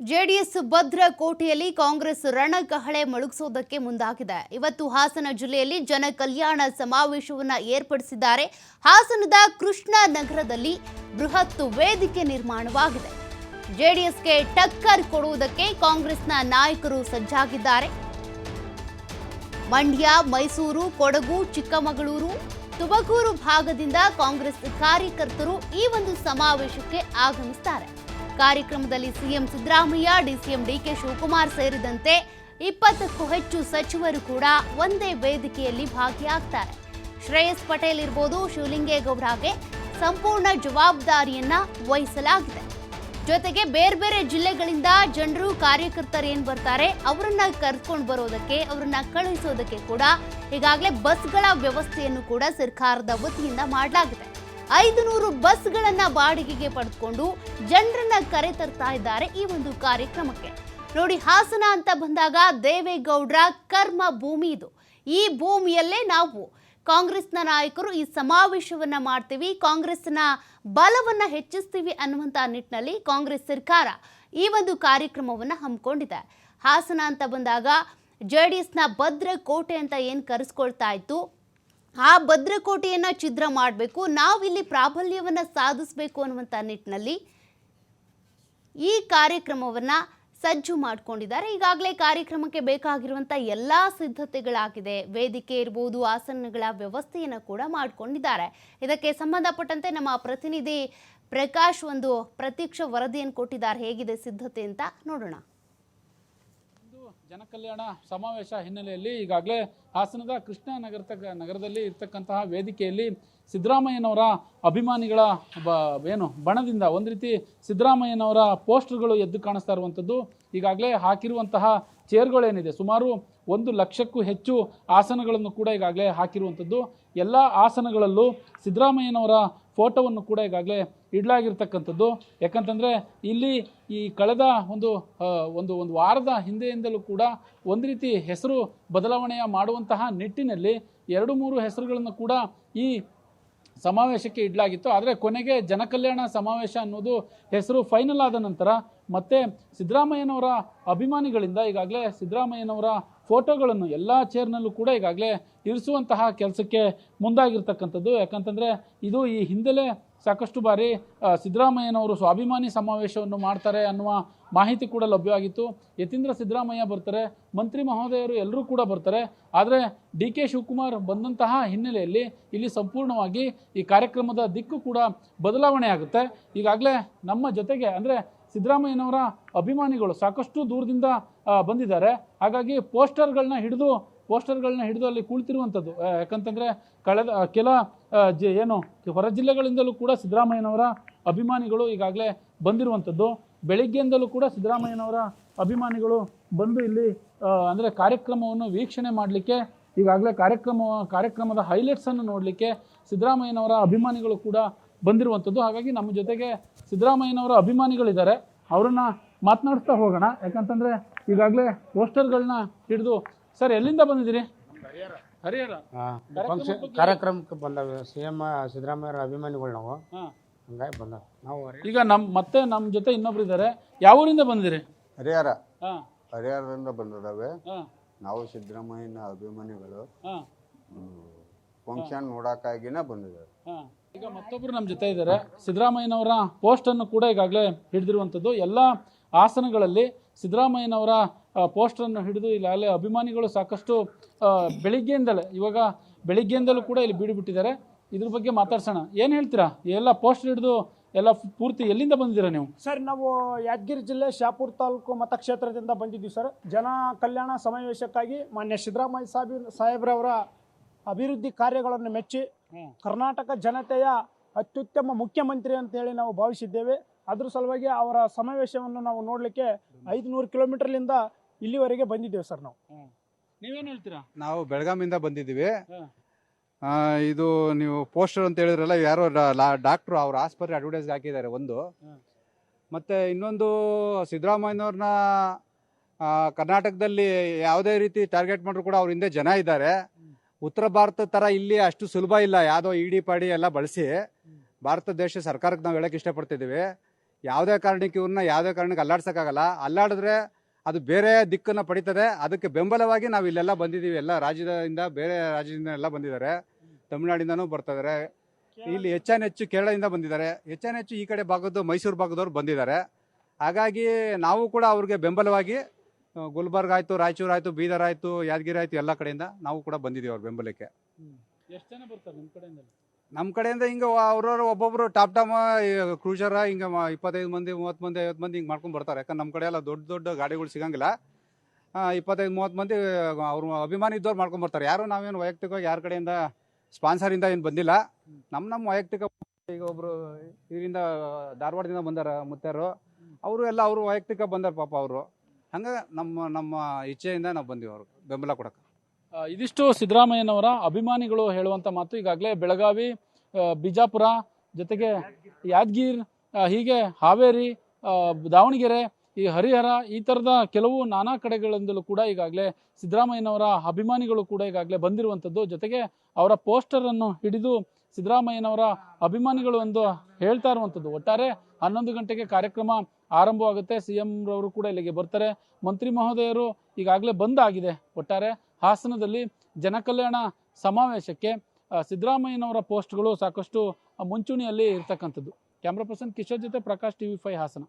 JDS ಭದ್ರ ಕೋಟೆಯಲ್ಲಿ ಕಾಂಗ್ರೆಸ್ ರಣಕಹಳೆ ಮೊಳಗಿಸೋದಕ್ಕೆ ಮುಂದಾಗಿದೆ. ಇವತ್ತು ಹಾಸನ ಜಿಲ್ಲೆಯಲ್ಲಿ ಜನ ಕಲ್ಯಾಣ ಸಮಾವೇಶವನ್ನ ಏರ್ಪಡಿಸಿದ್ದಾರೆ. ಹಾಸನದ ಕೃಷ್ಣ ನಗರದಲ್ಲಿ ಬೃಹತ್ ವೇದಿಕೆ ನಿರ್ಮಾಣವಾಗಿದೆ. ಜೆಡಿಎಸ್ಗೆ ಟಕ್ಕರ್ ಕೊಡುವುದಕ್ಕೆ ಕಾಂಗ್ರೆಸ್ನ ನಾಯಕರು ಸಜ್ಜಾಗಿದ್ದಾರೆ. ಮಂಡ್ಯ, ಮೈಸೂರು, ಕೊಡಗು, ಚಿಕ್ಕಮಗಳೂರು, ತುಮಕೂರು ಭಾಗದಿಂದ ಕಾಂಗ್ರೆಸ್ ಕಾರ್ಯಕರ್ತರು ಈ ಒಂದು ಸಮಾವೇಶಕ್ಕೆ ಆಗಮಿಸುತ್ತಾರೆ ಕಾರ್ಯಕ್ರಮದಲ್ಲಿ CM Siddaramaiah, DCM D K Shivakumar ಸೇರಿದಂತೆ ಇಪ್ಪತ್ತಕ್ಕೂ ಹೆಚ್ಚು ಸಚಿವರು ಕೂಡ ಒಂದೇ ವೇದಿಕೆಯಲ್ಲಿ ಭಾಗಿಯಾಗ್ತಾರೆ. ಶ್ರೇಯಸ್ ಪಟೇಲ್ ಇರ್ಬೋದು ಶಿವಲಿಂಗೇಗೌಡಗೆ ಸಂಪೂರ್ಣ ಜವಾಬ್ದಾರಿಯನ್ನ ವಹಿಸಲಾಗಿದೆ. ಜೊತೆಗೆ ಬೇರೆ ಬೇರೆ ಜಿಲ್ಲೆಗಳಿಂದ ಜನರು ಕಾರ್ಯಕರ್ತರು ಏನು ಬರ್ತಾರೆ, ಅವರನ್ನ ಕರ್ಕೊಂಡು ಬರೋದಕ್ಕೆ, ಅವರನ್ನ ಕಳುಹಿಸೋದಕ್ಕೆ ಕೂಡ ಈಗಾಗಲೇ ಬಸ್ಗಳ ವ್ಯವಸ್ಥೆಯನ್ನು ಕೂಡ ಸರ್ಕಾರದ ವತಿಯಿಂದ ಮಾಡಲಾಗಿದೆ. ಐದು ನೂರು ಬಸ್ಗಳನ್ನ ಬಾಡಿಗೆಗೆ ಪಡೆದುಕೊಂಡು ಜನರನ್ನ ಕರೆ ತರ್ತಾ ಇದ್ದಾರೆ ಈ ಒಂದು ಕಾರ್ಯಕ್ರಮಕ್ಕೆ. ನೋಡಿ, ಹಾಸನ ಅಂತ ಬಂದಾಗ ದೇವೇಗೌಡರ ಕರ್ಮ ಭೂಮಿ ಇದು. ಈ ಭೂಮಿಯಲ್ಲೇ ನಾವು ಕಾಂಗ್ರೆಸ್ನ ನಾಯಕರು ಈ ಸಮಾವೇಶವನ್ನ ಮಾಡ್ತೀವಿ, ಕಾಂಗ್ರೆಸ್ನ ಬಲವನ್ನ ಹೆಚ್ಚಿಸ್ತೀವಿ ಅನ್ನುವಂಥ ನಿಟ್ಟಿನಲ್ಲಿ ಕಾಂಗ್ರೆಸ್ ಸರ್ಕಾರ ಈ ಒಂದು ಕಾರ್ಯಕ್ರಮವನ್ನ ಹಮ್ಮಿಕೊಂಡಿದೆ. ಹಾಸನ ಅಂತ ಬಂದಾಗ ಜೆ ಡಿ ಎಸ್ನ ಭದ್ರ ಕೋಟೆ ಅಂತ ಏನು ಕರೆಸ್ಕೊಳ್ತಾ ಇತ್ತು? ಆ ಭದ್ರಕೋಟೆಯನ್ನು ಛಿದ್ರ ಮಾಡಬೇಕು, ನಾವಿಲ್ಲಿ ಪ್ರಾಬಲ್ಯವನ್ನು ಸಾಧಿಸಬೇಕು ಅನ್ನುವಂಥ ನಿಟ್ಟಿನಲ್ಲಿ ಈ ಕಾರ್ಯಕ್ರಮವನ್ನು ಸಜ್ಜು ಮಾಡಿಕೊಂಡಿದ್ದಾರೆ. ಈಗಾಗಲೇ ಕಾರ್ಯಕ್ರಮಕ್ಕೆ ಬೇಕಾಗಿರುವಂಥ ಎಲ್ಲ ಸಿದ್ಧತೆಗಳಾಗಿದೆ. ವೇದಿಕೆ ಇರ್ಬೋದು, ಆಸನಗಳ ವ್ಯವಸ್ಥೆಯನ್ನು ಕೂಡ ಮಾಡಿಕೊಂಡಿದ್ದಾರೆ. ಇದಕ್ಕೆ ಸಂಬಂಧಪಟ್ಟಂತೆ ನಮ್ಮ ಪ್ರತಿನಿಧಿ ಪ್ರಕಾಶ್ ಒಂದು ಪ್ರತ್ಯಕ್ಷ ವರದಿಯನ್ನು ಕೊಟ್ಟಿದ್ದಾರೆ. ಹೇಗಿದೆ ಸಿದ್ಧತೆ ಅಂತ ನೋಡೋಣ. ಜನಕಲ್ಯಾಣ ಸಮಾವೇಶ ಹಿನ್ನೆಲೆಯಲ್ಲಿ ಈಗಾಗಲೇ ಹಾಸನದ ಕೃಷ್ಣ ನಗರ ನಗರದಲ್ಲಿ ಇರ್ತಕ್ಕಂತಹ ವೇದಿಕೆಯಲ್ಲಿ ಸಿದ್ದರಾಮಯ್ಯನವರ ಅಭಿಮಾನಿಗಳ ಬ, ಏನು, ಬಣದಿಂದ ಒಂದು ರೀತಿ ಸಿದ್ದರಾಮಯ್ಯನವರ ಪೋಸ್ಟರ್ಗಳು ಎದ್ದು ಕಾಣಿಸ್ತಾ ಇರುವಂಥದ್ದು. ಈಗಾಗಲೇ ಹಾಕಿರುವಂತಹ ಚೇರ್ಗಳೇನಿದೆ ಸುಮಾರು ಒಂದು ಲಕ್ಷಕ್ಕೂ ಹೆಚ್ಚು ಆಸನಗಳನ್ನು ಕೂಡ ಈಗಾಗಲೇ ಹಾಕಿರುವಂಥದ್ದು. ಎಲ್ಲ ಆಸನಗಳಲ್ಲೂ ಸಿದ್ದರಾಮಯ್ಯನವರ ಫೋಟೋವನ್ನು ಕೂಡ ಈಗಾಗಲೇ ಇಡಲಾಗಿರ್ತಕ್ಕಂಥದ್ದು. ಯಾಕಂತಂದರೆ ಇಲ್ಲಿ ಈ ಕಳೆದ ಒಂದು ಒಂದು ಒಂದು ವಾರದ ಹಿಂದೆಯಿಂದಲೂ ಕೂಡ ಒಂದು ರೀತಿ ಹೆಸರು ಬದಲಾವಣೆಯ ಮಾಡುವಂತಹ ನಿಟ್ಟಿನಲ್ಲಿ ಎರಡು, ಮೂರು ಹೆಸರುಗಳನ್ನು ಕೂಡ ಈ ಸಮಾವೇಶಕ್ಕೆ ಇಡಲಾಗಿತ್ತು. ಆದರೆ ಕೊನೆಗೆ ಜನಕಲ್ಯಾಣ ಸಮಾವೇಶ ಅನ್ನೋದು ಹೆಸರು ಫೈನಲ್ ಆದ ನಂತರ ಮತ್ತೆ ಸಿದ್ದರಾಮಯ್ಯನವರ ಅಭಿಮಾನಿಗಳಿಂದ ಈಗಾಗಲೇ ಸಿದ್ದರಾಮಯ್ಯನವರ ಫೋಟೋಗಳನ್ನು ಎಲ್ಲ ಚೇರ್ನಲ್ಲೂ ಕೂಡ ಈಗಾಗಲೇ ಇರಿಸುವಂತಹ ಕೆಲಸಕ್ಕೆ ಮುಂದಾಗಿರ್ತಕ್ಕಂಥದ್ದು. ಯಾಕಂತಂದರೆ ಇದು ಈ ಹಿಂದೆಲೇ ಸಾಕಷ್ಟು ಬಾರಿ ಸಿದ್ದರಾಮಯ್ಯನವರು ಸ್ವಾಭಿಮಾನಿ ಸಮಾವೇಶವನ್ನು ಮಾಡ್ತಾರೆ ಅನ್ನುವ ಮಾಹಿತಿ ಕೂಡ ಲಭ್ಯವಾಗಿತ್ತು. ಯತೀಂದ್ರ ಸಿದ್ದರಾಮಯ್ಯ ಬರ್ತಾರೆ, ಮಂತ್ರಿ ಮಹೋದಯರು ಎಲ್ಲರೂ ಕೂಡ ಬರ್ತಾರೆ. ಆದರೆ ಡಿ ಕೆ ಶಿವಕುಮಾರ್ ಬಂದಂತಹ ಹಿನ್ನೆಲೆಯಲ್ಲಿ ಇಲ್ಲಿ ಸಂಪೂರ್ಣವಾಗಿ ಈ ಕಾರ್ಯಕ್ರಮದ ದಿಕ್ಕು ಕೂಡ ಬದಲಾವಣೆ ಆಗುತ್ತೆ. ಈಗಾಗಲೇ ನಮ್ಮ ಜೊತೆಗೆ, ಅಂದರೆ ಸಿದ್ದರಾಮಯ್ಯನವರ ಅಭಿಮಾನಿಗಳು ಸಾಕಷ್ಟು ದೂರದಿಂದ ಬಂದಿದ್ದಾರೆ. ಹಾಗಾಗಿ ಪೋಸ್ಟರ್ಗಳನ್ನ ಹಿಡಿದು ಪೋಸ್ಟರ್ಗಳನ್ನ ಹಿಡಿದು ಅಲ್ಲಿ ಕುಳಿತಿರುವಂಥದ್ದು. ಯಾಕಂತಂದರೆ ಕಳೆದ ಕೆಲ ಜ, ಏನು, ಹೊರ ಜಿಲ್ಲೆಗಳಿಂದಲೂ ಕೂಡ ಸಿದ್ದರಾಮಯ್ಯನವರ ಅಭಿಮಾನಿಗಳು ಈಗಾಗಲೇ ಬಂದಿರುವಂಥದ್ದು. ಬೆಳಿಗ್ಗೆಯಿಂದಲೂ ಕೂಡ ಸಿದ್ದರಾಮಯ್ಯನವರ ಅಭಿಮಾನಿಗಳು ಬಂದು ಇಲ್ಲಿ ಅಂದರೆ ಕಾರ್ಯಕ್ರಮವನ್ನು ವೀಕ್ಷಣೆ ಮಾಡಲಿಕ್ಕೆ, ಈಗಾಗಲೇ ಕಾರ್ಯಕ್ರಮ, ಕಾರ್ಯಕ್ರಮದ ಹೈಲೈಟ್ಸನ್ನು ನೋಡಲಿಕ್ಕೆ ಸಿದ್ದರಾಮಯ್ಯನವರ ಅಭಿಮಾನಿಗಳು ಕೂಡ ಬಂದಿರುವಂಥದ್ದು. ಹಾಗಾಗಿ ನಮ್ಮ ಜೊತೆಗೆ ಸಿದ್ದರಾಮಯ್ಯನವರ ಅಭಿಮಾನಿಗಳಿದ್ದಾರೆ. ಅವರನ್ನು ಮಾತನಾಡಿಸ್ತಾ ಹೋಗೋಣ. ಯಾಕಂತಂದ್ರೆ ಈಗಾಗಲೇ ಪೋಸ್ಟರ್ಗಳನ್ನ ಹಿಡಿದು ಸರ್ ಎಲ್ಲಿಂದ ಬಂದಿದ್ದೀರಿ? ಹರಿಹರ. ಫಂಕ್ಷನ್ ಕಾರ್ಯಕ್ರಮಕ್ಕೆ ಬಂದವೆ ಸಿ ಎಂ ಸಿದ್ದರಾಮಯ್ಯರ ಅಭಿಮಾನಿಗಳು ನಾವು ಹಾಂ. ಹಂಗಾಗಿ ಬಂದ ನಾವು ಈಗ ನಮ್ಮ ಮತ್ತೆ ನಮ್ಮ ಜೊತೆ ಇನ್ನೊಬ್ರು ಇದ್ದಾರೆ ಯಾವ ಊರಿಂದ ಬಂದಿರಿ ಹರಿಹರ. ಹಾಂ. ಹರಿಹರದಿಂದ ಬಂದಿದ್ದಾವೆ. ಹಾಂ. ನಾವು ಸಿದ್ದರಾಮಯ್ಯನ ಅಭಿಮಾನಿಗಳು. ಹಾಂ. ಫಂಕ್ಷನ್ ನೋಡೋಕ್ಕಾಗಿನೇ ಬಂದಿದ್ದೇವೆ. ಹಾಂ. ಈಗ ಮತ್ತೊಬ್ರು ನಮ್ಮ ಜೊತೆ ಇದ್ದಾರೆ. ಸಿದ್ದರಾಮಯ್ಯನವರ ಪೋಸ್ಟನ್ನು ಕೂಡ ಈಗಾಗಲೇ ಹಿಡಿದಿರುವಂಥದ್ದು. ಎಲ್ಲ ಆಸನಗಳಲ್ಲಿ ಸಿದ್ದರಾಮಯ್ಯನವರ ಪೋಸ್ಟರನ್ನು ಹಿಡಿದು ಈಗಾಗಲೇ ಅಭಿಮಾನಿಗಳು ಸಾಕಷ್ಟು ಬೆಳಿಗ್ಗೆಯಿಂದಲೇ ಇವಾಗ ಬೆಳಿಗ್ಗೆಯಿಂದಲೂ ಕೂಡ ಇಲ್ಲಿ ಬೀಡು ಬಿಟ್ಟಿದ್ದಾರೆ. ಇದ್ರ ಬಗ್ಗೆ ಮಾತಾಡ್ಸೋಣ. ಏನು ಹೇಳ್ತೀರಾ? ಎಲ್ಲ ಪೋಸ್ಟರ್ ಹಿಡಿದು ಎಲ್ಲ ಪೂರ್ತಿ ಎಲ್ಲಿಂದ ಬಂದಿದ್ದೀರಾ ನೀವು? ಸರ್ ನಾವು ಯಾದಗಿರಿ ಜಿಲ್ಲೆ ಶಾಪುರ್ ತಾಲೂಕು ಮತಕ್ಷೇತ್ರದಿಂದ ಬಂದಿದ್ದೀವಿ ಸರ್. ಜನ ಕಲ್ಯಾಣ ಸಮಾವೇಶಕ್ಕಾಗಿ ಮಾನ್ಯ ಸಿದ್ದರಾಮಯ್ಯ ಸಾಹೇಬ್ ಸಾಹೇಬ್ರವರ ಅಭಿವೃದ್ಧಿ ಕಾರ್ಯಗಳನ್ನು ಮೆಚ್ಚಿ ಕರ್ನಾಟಕ ಜನತೆಯ ಅತ್ಯುತ್ತಮ ಮುಖ್ಯಮಂತ್ರಿ ಅಂತ ಹೇಳಿ ನಾವು ಭಾವಿಸಿದ್ದೇವೆ. ಅದ್ರ ಸಲುವಾಗಿ ಅವರ ಸಮಾವೇಶವನ್ನು ನಾವು ನೋಡಲಿಕ್ಕೆ ಐದುನೂರು ಕಿಲೋಮೀಟರ್ಲಿಂದ ಇಲ್ಲಿವರೆಗೆ ಬಂದಿದ್ದೇವೆ ಸರ್ ನಾವು. ನೀವೇನು ಹೇಳ್ತೀರಾ? ನಾವು ಬೆಳಗಾಮಿಂದ ಬಂದಿದ್ದೀವಿ. ಆ, ಇದು ನೀವು ಪೋಸ್ಟರ್ ಅಂತ ಹೇಳಿದ್ರಲ್ಲ ಯಾರೋ ಡಾಕ್ಟ್ರು ಅವ್ರ ಆಸ್ಪತ್ರೆ ಅಡ್ವರ್ಟೈಸ್ ಹಾಕಿದ್ದಾರೆ ಒಂದು. ಮತ್ತೆ ಇನ್ನೊಂದು ಸಿದ್ದರಾಮಯ್ಯನವ್ರನ್ನ ಕರ್ನಾಟಕದಲ್ಲಿ ಯಾವುದೇ ರೀತಿ ಟಾರ್ಗೆಟ್ ಮಾಡಿದ್ರು ಕೂಡ ಅವ್ರ ಹಿಂದೆ ಜನ ಇದ್ದಾರೆ. ಉತ್ತರ ಭಾರತ ತರ ಇಲ್ಲಿ ಅಷ್ಟು ಸುಲಭ ಇಲ್ಲ. ಯಾವುದೋ ಇಡಿ ಪಾಡಿ ಎಲ್ಲ ಬಳಸಿ. ಭಾರತ ದೇಶ ಸರ್ಕಾರಕ್ಕೆ ನಾವು ಹೇಳಕ್ ಇಷ್ಟಪಡ್ತಿದ್ದೀವಿ. ಯಾವುದೇ ಕಾರಣಕ್ಕೆ ಇವ್ರನ್ನ ಯಾವುದೇ ಕಾರಣಕ್ಕೆ ಅಲ್ಲಾಡ್ಸೋಕ್ಕಾಗಲ್ಲ. ಅಲ್ಲಾಡಿದ್ರೆ ಅದು ಬೇರೆ ದಿಕ್ಕನ್ನು ಪಡಿತದೆ. ಅದಕ್ಕೆ ಬೆಂಬಲವಾಗಿ ನಾವು ಇಲ್ಲೆಲ್ಲ ಬಂದಿದ್ದೀವಿ. ಎಲ್ಲ ರಾಜ್ಯದಿಂದ ಬೇರೆ ರಾಜ್ಯದಿಂದ ಎಲ್ಲ ಬಂದಿದ್ದಾರೆ. ತಮಿಳ್ನಾಡಿಂದನೂ ಬರ್ತಿದ್ದಾರೆ ಇಲ್ಲಿ ಹೆಚ್ಚಾನೆಚ್ಚು ಕೇರಳದಿಂದ ಬಂದಿದ್ದಾರೆ. ಹೆಚ್ಚಾನೆಚ್ಚು ಈ ಕಡೆ ಭಾಗದ್ದು ಮೈಸೂರು ಭಾಗದವ್ರು ಬಂದಿದ್ದಾರೆ. ಹಾಗಾಗಿ ನಾವು ಕೂಡ ಅವ್ರಿಗೆ ಬೆಂಬಲವಾಗಿ ಗುಲ್ಬರ್ಗ್ ಗುಲ್ಬರ್ಗ ಆಯಿತು ರಾಯಚೂರು ಆಯಿತು ಬೀದರ್ ಆಯಿತು ಯಾದಗಿರಿ ಆಯಿತು ಎಲ್ಲ ಕಡೆಯಿಂದ ನಾವು ಕೂಡ ಬಂದಿದ್ದೀವಿ ಅವ್ರ ಬೆಂಬಲಕ್ಕೆ. ಎಷ್ಟು ಜನ ಬರ್ತಾರೆ ನಿಮ್ಮ ಕಡೆಯಿಂದ ನಮ್ಮ ಕಡೆಯಿಂದ ಹಿಂಗೆ ಅವ್ರವ್ರು ಒಬ್ಬೊಬ್ರು ಟಾಪ್ ಟಾಮ್ ಕ್ರೂಸರ ಹಿಂಗೆ ಇಪ್ಪತ್ತೈದು ಮಂದಿ, ಮೂವತ್ತು ಮಂದಿ, ಐವತ್ತು ಮಂದಿ ಹಿಂಗೆ ಮಾಡ್ಕೊಂಡು ಬರ್ತಾರೆ. ಯಾಕಂದ್ರೆ ನಮ್ಮ ಕಡೆ ಎಲ್ಲ ದೊಡ್ಡ ದೊಡ್ಡ ಗಾಡಿಗಳು ಸಿಗಂಗಿಲ್ಲ. ಇಪ್ಪತ್ತೈದು, ಮೂವತ್ತು ಮಂದಿ ಅವ್ರ ಅಭಿಮಾನಿ ಇದ್ದವ್ರು ಮಾಡ್ಕೊಂಡು ಬರ್ತಾರೆ. ಯಾರು ನಾವೇನು ವೈಯಕ್ತಿಕವಾಗಿ ಯಾರ ಕಡೆಯಿಂದ ಸ್ಪಾನ್ಸರಿಂದ ಏನು ಬಂದಿಲ್ಲ. ನಮ್ಮ ನಮ್ಮ ವೈಯಕ್ತಿಕ ಈಗ ಒಬ್ರು ಇದರಿಂದ ಧಾರವಾಡದಿಂದ ಬಂದಾರ ಮುತ್ತಾರು. ಅವರು ಎಲ್ಲ ಅವರು ವೈಯಕ್ತಿಕ ಬಂದಾರ ಪಾಪ ಅವರು. ಹಂಗೆ ನಮ್ಮ ನಮ್ಮ ಇಚ್ಛೆಯಿಂದ ನಾವು ಬಂದೀವಿ ಅವ್ರಿಗೆ ಬೆಂಬಲ ಕೊಡಕ್ಕೆ ಇದಿಷ್ಟು ಸಿದ್ದರಾಮಯ್ಯನವರ ಅಭಿಮಾನಿಗಳು ಹೇಳುವಂತ ಮಾತು. ಈಗಾಗಲೇ ಬೆಳಗಾವಿ ಬಿಜಾಪುರ, ಜೊತೆಗೆ ಯಾದಗಿರ್ ಹೀಗೆ ಹಾವೇರಿ ದಾವಣಗೆರೆ, ಈ ಹರಿಹರ, ಈ ಥರದ ಕೆಲವು ನಾನಾ ಕಡೆಗಳಿಂದಲೂ ಕೂಡ ಈಗಾಗಲೇ ಸಿದ್ದರಾಮಯ್ಯನವರ ಅಭಿಮಾನಿಗಳು ಕೂಡ ಈಗಾಗಲೇ ಬಂದಿರುವಂಥದ್ದು ಜೊತೆಗೆ ಅವರ ಪೋಸ್ಟರ್ ಅನ್ನು ಹಿಡಿದು ಸಿದ್ದರಾಮಯ್ಯನವರ ಅಭಿಮಾನಿಗಳು ಎಂದು ಹೇಳ್ತಾ ಇರುವಂಥದ್ದು. ಒಟ್ಟಾರೆ ಹನ್ನೊಂದು ಗಂಟೆಗೆ ಕಾರ್ಯಕ್ರಮ ಆರಂಭವಾಗುತ್ತೆ. ಸಿ ಎಂ ರವರು ಕೂಡ ಇಲ್ಲಿಗೆ ಬರ್ತಾರೆ. ಮಂತ್ರಿ ಮಹೋದಯರು ಈಗಾಗಲೇ ಬಂದಾಗಿದೆ ಒಟ್ಟಾರೆ ಹಾಸನದಲ್ಲಿ ಜನಕಲ್ಯಾಣ ಸಮಾವೇಶಕ್ಕೆ ಸಿದ್ದರಾಮಯ್ಯನವರ ಪೋಸ್ಟ್ಗಳು ಸಾಕಷ್ಟು ಮುಂಚೂಣಿಯಲ್ಲಿ ಇರ್ತಕ್ಕಂಥದ್ದು. ಕ್ಯಾಮ್ರಾ ಪರ್ಸನ್ ಕಿಶೋರ್ ಜೊತೆ ಪ್ರಕಾಶ್ ಟಿವಿ ಫೈ ಹಾಸನ.